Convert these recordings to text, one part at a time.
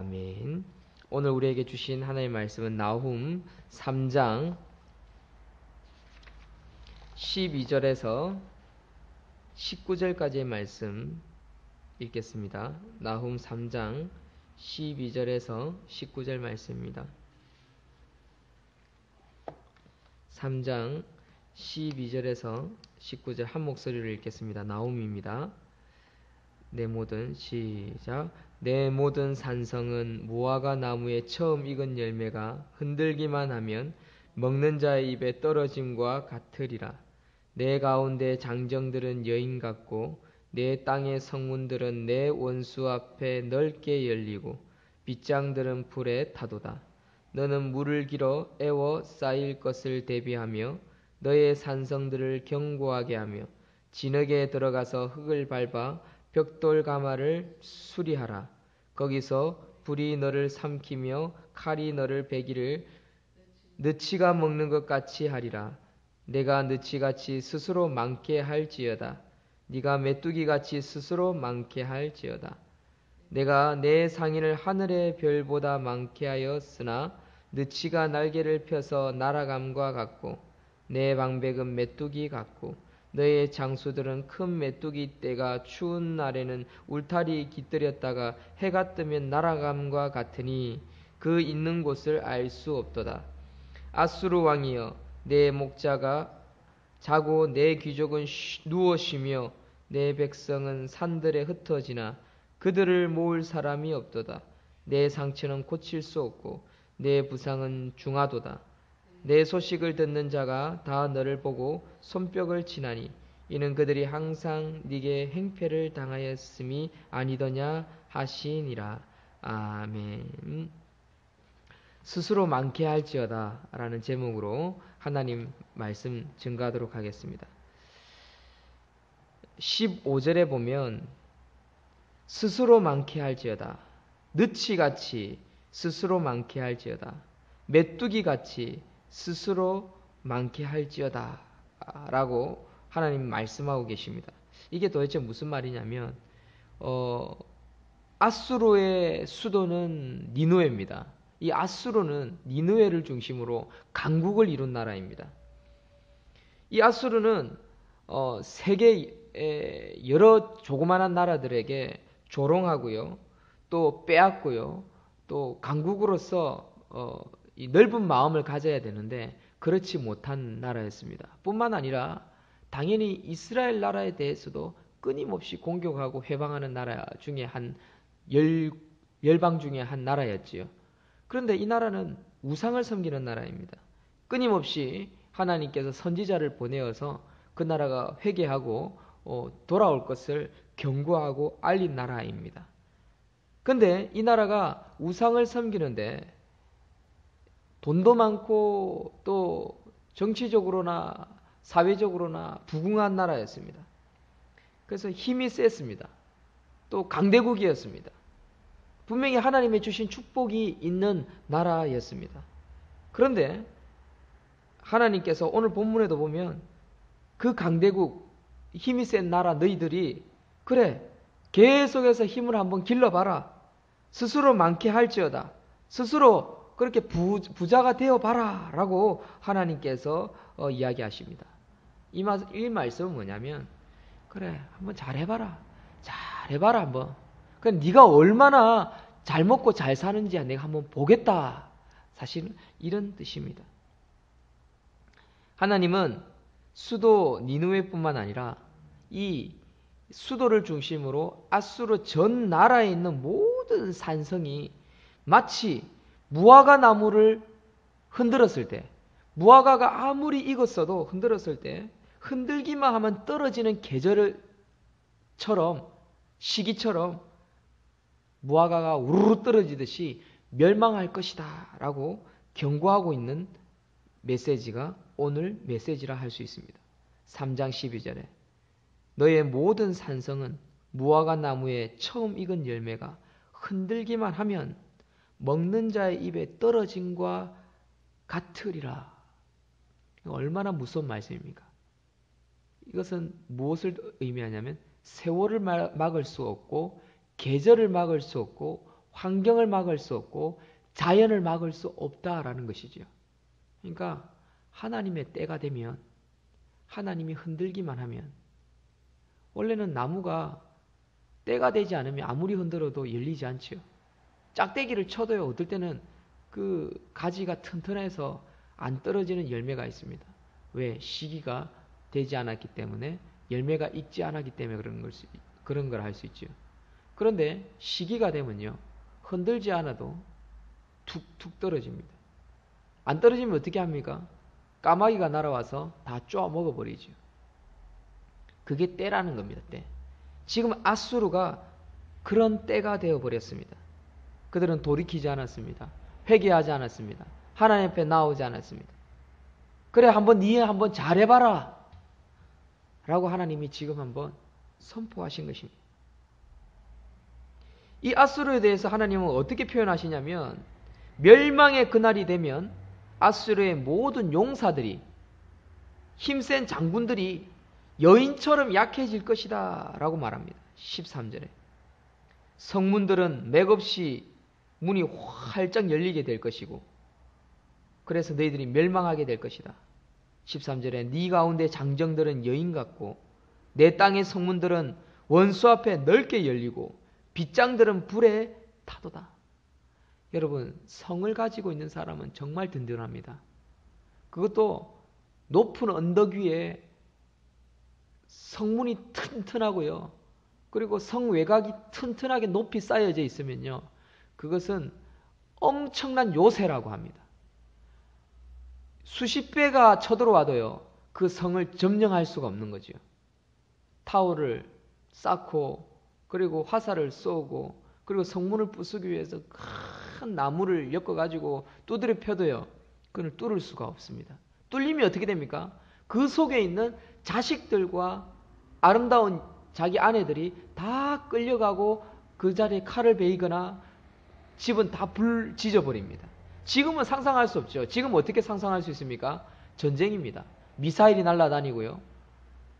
아멘. 오늘 우리에게 주신 하나님의 말씀은 나훔 3장 12절에서 19절까지의 말씀 읽겠습니다. 나훔 3장 12절에서 19절 말씀입니다. 3장 12절에서 19절 한 목소리로 읽겠습니다. 나움입니다. 내 모든 시작 내 모든 산성은 무화과 나무에 처음 익은 열매가 흔들기만 하면 먹는 자의 입에 떨어짐과 같으리라. 내 가운데 장정들은 여인 같고 내 땅의 성문들은 내 원수 앞에 넓게 열리고 빗장들은 불에 타도다. 너는 물을 길어 애워 쌓일 것을 대비하며 너의 산성들을 견고하게 하며 진흙에 들어가서 흙을 밟아 벽돌 가마를 수리하라. 거기서 불이 너를 삼키며 칼이 너를 베기를 느치가 먹는 것 같이 하리라. 내가 느치같이 스스로 많게 할지어다. 네가 메뚜기같이 스스로 많게 할지어다. 내가 내 상인을 하늘의 별보다 많게 하였으나 느치가 날개를 펴서 날아감과 같고 내 방백은 메뚜기 같고 너의 장수들은 큰 메뚜기 떼가 추운 날에는 울타리 깃들였다가 해가 뜨면 날아감과 같으니 그 있는 곳을 알 수 없도다. 아수르 왕이여 내 목자가 자고 내 귀족은 누워 쉬며 내 백성은 산들에 흩어지나 그들을 모을 사람이 없도다. 내 상처는 고칠 수 없고 내 부상은 중하도다. 내 소식을 듣는 자가 다 너를 보고 손뼉을 치나니 이는 그들이 항상 네게 행패를 당하였음이 아니더냐 하시니라. 아멘. 스스로 많게 할지어다 라는 제목으로 하나님 말씀 증가하도록 하겠습니다. 15절에 보면 스스로 많게 할지어다. 느치같이 스스로 많게 할지어다. 메뚜기같이 스스로 많게 할지어다. 라고 하나님 말씀하고 계십니다. 이게 도대체 무슨 말이냐면, 어, 아수르의 수도는 니누에입니다. 이 아수르는 니누에를 중심으로 강국을 이룬 나라입니다. 이 아수르는 어, 세계 여러 조그마한 나라들에게 조롱하고요, 또 빼앗고요, 또 강국으로서 어, 이 넓은 마음을 가져야 되는데 그렇지 못한 나라였습니다. 뿐만 아니라 당연히 이스라엘 나라에 대해서도 끊임없이 공격하고 회방하는 나라 중에 한 열, 열방 중에 한 나라였지요. 그런데 이 나라는 우상을 섬기는 나라입니다. 끊임없이 하나님께서 선지자를 보내어서 그 나라가 회개하고 어, 돌아올 것을 경고하고 알린 나라입니다. 근데 이 나라가 우상을 섬기는데 돈도 많고 또 정치적으로나 사회적으로나 부궁한 나라였습니다. 그래서 힘이 셌습니다. 또 강대국이었습니다. 분명히 하나님의 주신 축복이 있는 나라였습니다. 그런데 하나님께서 오늘 본문에도 보면 그 강대국 힘이 센 나라 너희들이 그래 계속해서 힘을 한번 길러봐라. 스스로 많게 할지어다. 스스로 그렇게 부, 부자가 되어봐라. 라고 하나님께서 어, 이야기하십니다. 이, 마, 이 말씀은 뭐냐면 그래 한번 잘해봐라. 잘해봐라 한번. 그 네가 얼마나 잘 먹고 잘 사는지 내가 한번 보겠다. 사실 이런 뜻입니다. 하나님은 수도 니누웨뿐만 아니라 이 수도를 중심으로 아수르 전 나라에 있는 모든 산성이 마치 무화과 나무를 흔들었을 때, 무화과가 아무리 익었어도 흔들었을 때 흔들기만 하면 떨어지는 계절처럼 시기처럼 무화과가 우르르 떨어지듯이 멸망할 것이다 라고 경고하고 있는 메시지가 오늘 메시지라 할 수 있습니다. 3장 12절에 너의 모든 산성은 무화과 나무에 처음 익은 열매가 흔들기만 하면 먹는 자의 입에 떨어진과 같으리라. 얼마나 무서운 말씀입니까? 이것은 무엇을 의미하냐면 세월을 막을 수 없고 계절을 막을 수 없고 환경을 막을 수 없고 자연을 막을 수 없다라는 것이지요. 그러니까 하나님의 때가 되면 하나님이 흔들기만 하면 원래는 나무가 때가 되지 않으면 아무리 흔들어도 열리지 않지요. 짝대기를 쳐도요. 어떨 때는 그 가지가 튼튼해서 안 떨어지는 열매가 있습니다. 왜? 시기가 되지 않았기 때문에 열매가 익지 않았기 때문에 그런 걸 그런 걸 할 수 있죠. 그런데 시기가 되면요. 흔들지 않아도 툭툭 떨어집니다. 안 떨어지면 어떻게 합니까? 까마귀가 날아와서 다 쪼아 먹어버리죠. 그게 때라는 겁니다. 때. 지금 아수르가 그런 때가 되어버렸습니다. 그들은 돌이키지 않았습니다. 회개하지 않았습니다. 하나님 앞에 나오지 않았습니다. 그래 한번 니 한번 잘해봐라 라고 하나님이 지금 한번 선포하신 것입니다. 이 아수르에 대해서 하나님은 어떻게 표현하시냐면 멸망의 그날이 되면 아수르의 모든 용사들이 힘센 장군들이 여인처럼 약해질 것이다 라고 말합니다. 13절에 성문들은 맥없이 문이 활짝 열리게 될 것이고 그래서 너희들이 멸망하게 될 것이다. 13절에 네 가운데 장정들은 여인 같고 내 땅의 성문들은 원수 앞에 넓게 열리고 빗장들은 불에 타도다. 여러분 성을 가지고 있는 사람은 정말 든든합니다. 그것도 높은 언덕 위에 성문이 튼튼하고요. 그리고 성 외곽이 튼튼하게 높이 쌓여져 있으면요. 그것은 엄청난 요새라고 합니다. 수십 배가 쳐들어와도요. 그 성을 점령할 수가 없는 거죠. 타워를 쌓고 그리고 화살을 쏘고 그리고 성문을 부수기 위해서 큰 나무를 엮어 가지고 두드려 펴도요. 그걸 뚫을 수가 없습니다. 뚫리면 어떻게 됩니까? 그 속에 있는 자식들과 아름다운 자기 아내들이 다 끌려가고 그 자리에 칼을 베이거나 집은 다 불 지져버립니다. 지금은 상상할 수 없죠. 지금 어떻게 상상할 수 있습니까? 전쟁입니다. 미사일이 날아다니고요.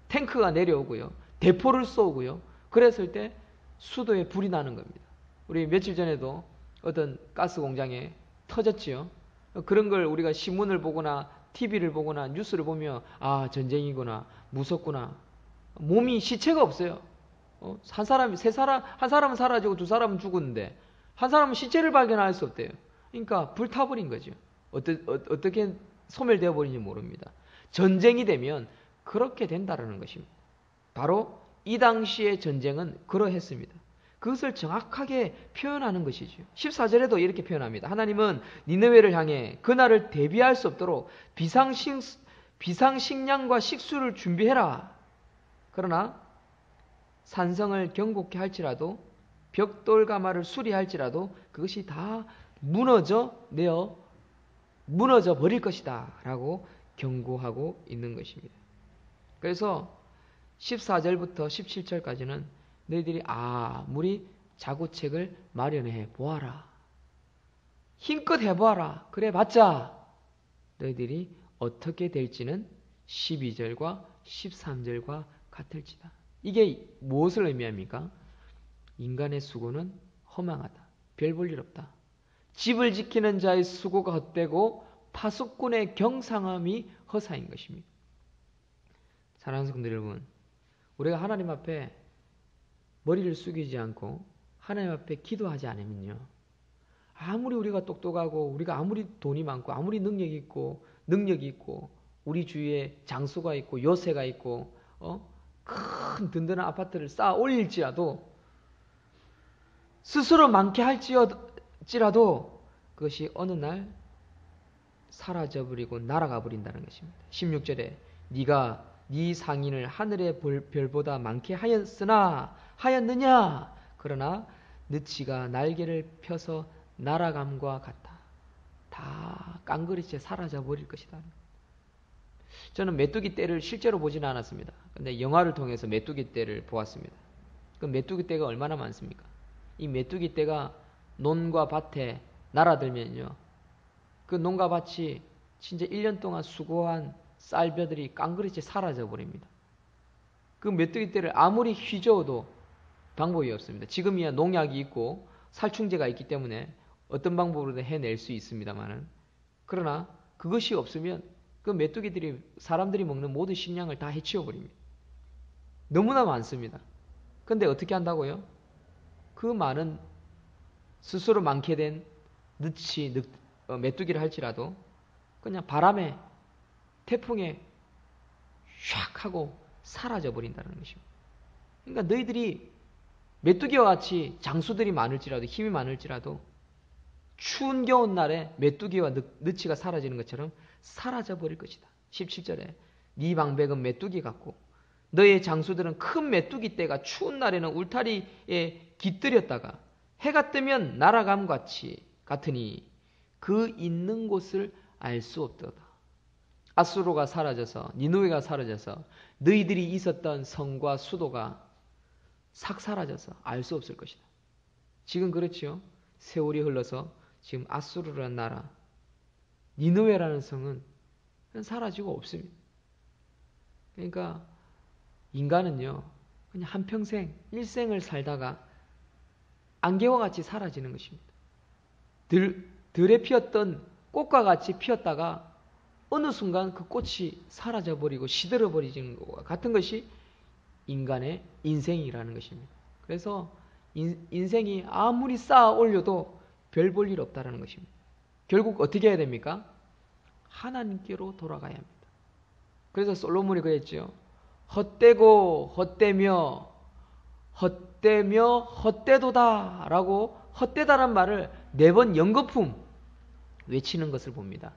탱크가 내려오고요. 대포를 쏘고요. 그랬을 때 수도에 불이 나는 겁니다. 우리 며칠 전에도 어떤 가스 공장에 터졌지요. 그런 걸 우리가 신문을 보거나 TV를 보거나 뉴스를 보면 아 전쟁이구나 무섭구나 몸이 시체가 없어요. 어? 한 사람이 세 사람 한 사람은 사라지고 두 사람은 죽었는데 한 사람은 시체를 발견할 수 없대요. 그러니까 불타버린 거죠. 어떠, 어, 떻게 소멸되어 버린지 모릅니다. 전쟁이 되면 그렇게 된다라는 것입니다. 바로 이 당시의 전쟁은 그러했습니다. 그것을 정확하게 표현하는 것이죠. 14절에도 이렇게 표현합니다. 하나님은 니느웨를 향해 그날을 대비할 수 없도록 비상식, 비상식량과 식수를 준비해라. 그러나 산성을 경곡케 할지라도 벽돌 가마를 수리할지라도 그것이 다 무너져 내어 무너져 버릴 것이다. 라고 경고하고 있는 것입니다. 그래서 14절부터 17절까지는 너희들이 아무리 자구책을 마련해 보아라. 힘껏 해보아라. 그래 봤자 너희들이 어떻게 될지는 12절과 13절과 같을지다. 이게 무엇을 의미합니까? 인간의 수고는 허망하다. 별 볼 일 없다. 집을 지키는 자의 수고가 헛되고 파수꾼의 경상함이 허사인 것입니다. 사랑하는 성도 여러분, 우리가 하나님 앞에 머리를 숙이지 않고 하나님 앞에 기도하지 않으면요. 아무리 우리가 똑똑하고 우리가 아무리 돈이 많고 아무리 능력이 있고 능력이 있고 우리 주위에 장수가 있고 요새가 있고 어? 큰 든든한 아파트를 쌓아 올릴지라도 스스로 많게 할지라도 그것이 어느 날 사라져 버리고 날아가 버린다는 것입니다. 16절에 네가 네 상인을 하늘의 별보다 많게 하였으나 하였느냐 그러나 느치가 날개를 펴서 날아감과 같다. 다 깡그리째 사라져 버릴 것이다. 저는 메뚜기 떼를 실제로 보지는 않았습니다. 근데 영화를 통해서 메뚜기 떼를 보았습니다. 그 메뚜기 떼가 얼마나 많습니까? 이 메뚜기 떼가 논과 밭에 날아들면요. 그 논과 밭이 진짜 1년 동안 수고한 쌀벼들이 깡그리째 사라져 버립니다. 그 메뚜기 떼를 아무리 휘저어도 방법이 없습니다. 지금이야 농약이 있고 살충제가 있기 때문에 어떤 방법으로든 해낼 수 있습니다만은 그러나 그것이 없으면 그 메뚜기들이 사람들이 먹는 모든 식량을 다 해치워 버립니다. 너무나 많습니다. 근데 어떻게 한다고요? 그 많은 스스로 많게 된 늑치, 늑, 어, 메뚜기를 할지라도 그냥 바람에 태풍에 샥 하고 사라져 버린다는 것입니다. 그러니까 너희들이 메뚜기와 같이 장수들이 많을지라도 힘이 많을지라도 추운 겨운 날에 메뚜기와 느치가 사라지는 것처럼 사라져 버릴 것이다. 17절에 네 방백은 메뚜기 같고 너의 장수들은 큰 메뚜기 떼가 추운 날에는 울타리에 깃들였다가 해가 뜨면 날아감 같이 같으니 그 있는 곳을 알 수 없도다. 아수로가 사라져서 니누웨가 사라져서 너희들이 있었던 성과 수도가 싹 사라져서 알 수 없을 것이다. 지금 그렇지요. 세월이 흘러서 지금 아수르라는 나라, 니누웨라는 성은 사라지고 없습니다. 그러니까 인간은요, 그냥 한평생, 일생을 살다가 안개와 같이 사라지는 것입니다. 들, 들에 피었던 꽃과 같이 피었다가 어느 순간 그 꽃이 사라져버리고 시들어버리는 것과 같은 것이 인간의 인생이라는 것입니다. 그래서 인, 인생이 아무리 쌓아 올려도 별 볼 일 없다라는 것입니다. 결국 어떻게 해야 됩니까? 하나님께로 돌아가야 합니다. 그래서 솔로몬이 그랬죠. 헛되고 헛되며 헛되며 헛되도다 라고 헛되다란 말을 네 번 연거품 외치는 것을 봅니다.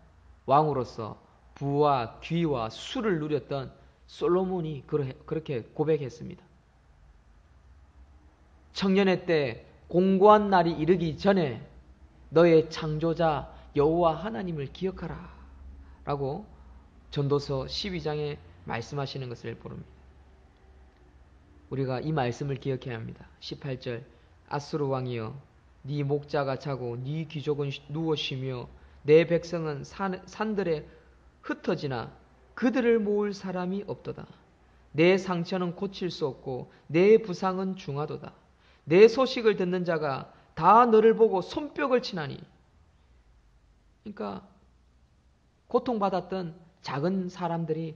왕으로서 부와 귀와 수를 누렸던 솔로몬이 그렇게 고백했습니다. 청년의 때 공고한 날이 이르기 전에 너의 창조자 여호와 하나님을 기억하라 라고 전도서 12장에 말씀하시는 것을 보릅니다. 우리가 이 말씀을 기억해야 합니다. 18절 아수르 왕이여 네 목자가 자고 네 귀족은 누워 쉬며 내 백성은 산, 산들에 흩어지나 그들을 모을 사람이 없도다. 내 상처는 고칠 수 없고 내 부상은 중하도다. 내 소식을 듣는 자가 다 너를 보고 손뼉을 치나니. 그러니까 고통받았던 작은 사람들이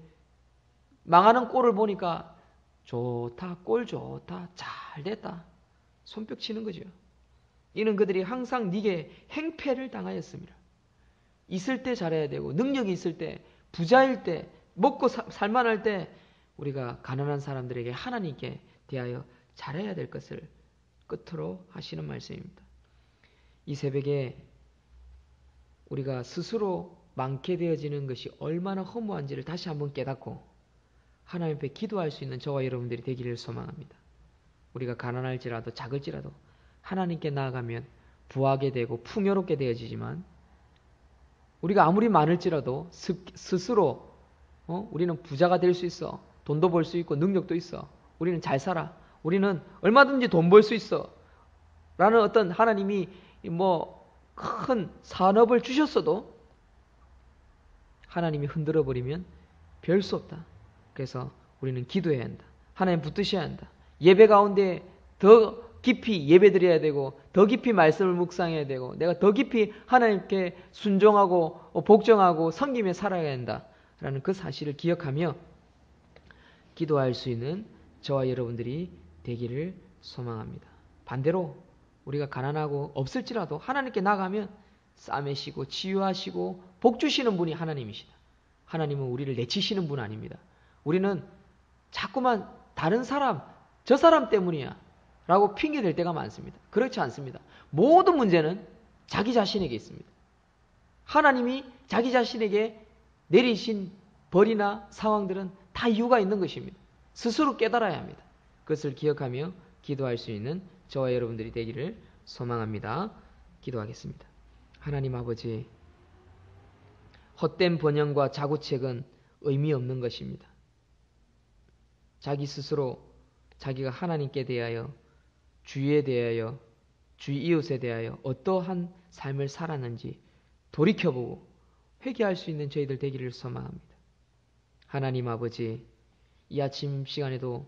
망하는 꼴을 보니까 좋다, 꼴 좋다, 잘 됐다. 손뼉 치는 거죠. 이는 그들이 항상 네게 행패를 당하였습니다. 있을 때 잘해야 되고 능력이 있을 때 부자일 때 먹고 사, 살만할 때 우리가 가난한 사람들에게 하나님께 대하여 잘해야 될 것을 끝으로 하시는 말씀입니다. 이 새벽에 우리가 스스로 많게 되어지는 것이 얼마나 허무한지를 다시 한번 깨닫고 하나님 앞에 기도할 수 있는 저와 여러분들이 되기를 소망합니다. 우리가 가난할지라도 작을지라도 하나님께 나아가면 부하게 되고 풍요롭게 되어지지만 우리가 아무리 많을지라도 스, 스로 어? 우리는 부자가 될 수 있어. 돈도 벌 수 있고 능력도 있어. 우리는 잘 살아. 우리는 얼마든지 돈 벌 수 있어. 라는 어떤 하나님이 뭐 큰 산업을 주셨어도 하나님이 흔들어 버리면 별 수 없다. 그래서 우리는 기도해야 한다. 하나님 붙드셔야 한다. 예배 가운데 더 깊이 예배드려야 되고 더 깊이 말씀을 묵상해야 되고 내가 더 깊이 하나님께 순종하고 복종하고 섬기며 살아야 한다라는 그 사실을 기억하며 기도할 수 있는 저와 여러분들이 되기를 소망합니다. 반대로 우리가 가난하고 없을지라도 하나님께 나가면 싸매시고 치유하시고 복 주시는 분이 하나님이시다. 하나님은 우리를 내치시는 분 아닙니다. 우리는 자꾸만 다른 사람, 저 사람 때문이야. 라고 핑계 댈 때가 많습니다. 그렇지 않습니다. 모든 문제는 자기 자신에게 있습니다. 하나님이 자기 자신에게 내리신 벌이나 상황들은 다 이유가 있는 것입니다. 스스로 깨달아야 합니다. 그것을 기억하며 기도할 수 있는 저와 여러분들이 되기를 소망합니다. 기도하겠습니다. 하나님 아버지, 헛된 번영과 자구책은 의미 없는 것입니다. 자기 스스로 자기가 하나님께 대하여 주위에 대하여 주위 이웃에 대하여 어떠한 삶을 살았는지 돌이켜보고 회개할 수 있는 저희들 되기를 소망합니다. 하나님 아버지, 이 아침 시간에도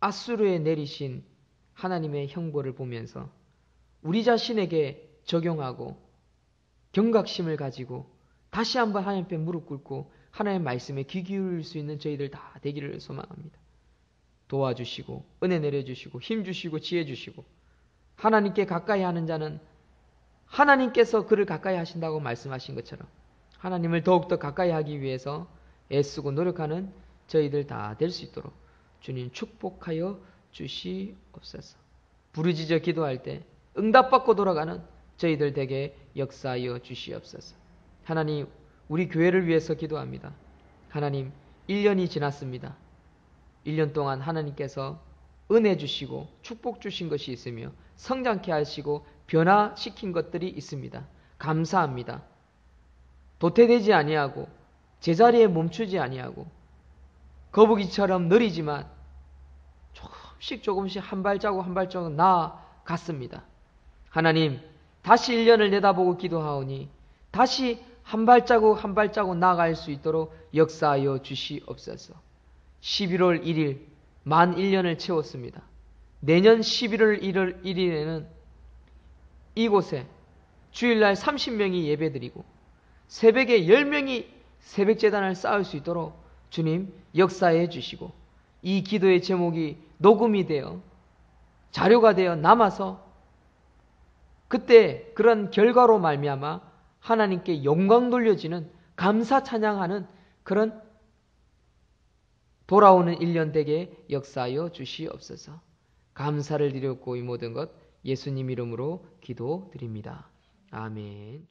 아수르에 내리신 하나님의 형벌을 보면서 우리 자신에게 적용하고 경각심을 가지고 다시 한번 하나님 앞에 무릎 꿇고 하나님의 말씀에 귀 기울일 수 있는 저희들 다 되기를 소망합니다. 도와주시고 은혜 내려주시고 힘 주시고 지혜 주시고 하나님께 가까이 하는 자는 하나님께서 그를 가까이 하신다고 말씀하신 것처럼 하나님을 더욱더 가까이 하기 위해서 애쓰고 노력하는 저희들 다 될 수 있도록 주님 축복하여 주시옵소서. 부르짖어 기도할 때 응답받고 돌아가는 저희들 되게 역사하여 주시옵소서. 하나님, 우리 교회를 위해서 기도합니다. 하나님, 1년이 지났습니다. 1년 동안 하나님께서 은혜 주시고 축복 주신 것이 있으며 성장케 하시고 변화시킨 것들이 있습니다. 감사합니다. 도태되지 아니하고 제자리에 멈추지 아니하고 거북이처럼 느리지만 조금씩 조금씩 한 발자국 한 발자국 나아갔습니다. 하나님 다시 1년을 내다보고 기도하오니 다시 한 발자국 한 발자국 나아갈 수 있도록 역사하여 주시옵소서. 11월 1일 만 1년을 채웠습니다. 내년 11월 1일, 1일에는 이곳에 주일날 30명이 예배드리고 새벽에 10명이 새벽 재단을 쌓을 수 있도록 주님 역사해 주시고 이 기도의 제목이 녹음이 되어 자료가 되어 남아서 그때 그런 결과로 말미암아 하나님께 영광 돌려지는 감사 찬양하는 그런 돌아오는 1년 되게 역사하여 주시옵소서. 감사를 드렸고 이 모든 것 예수님 이름으로 기도드립니다. 아멘.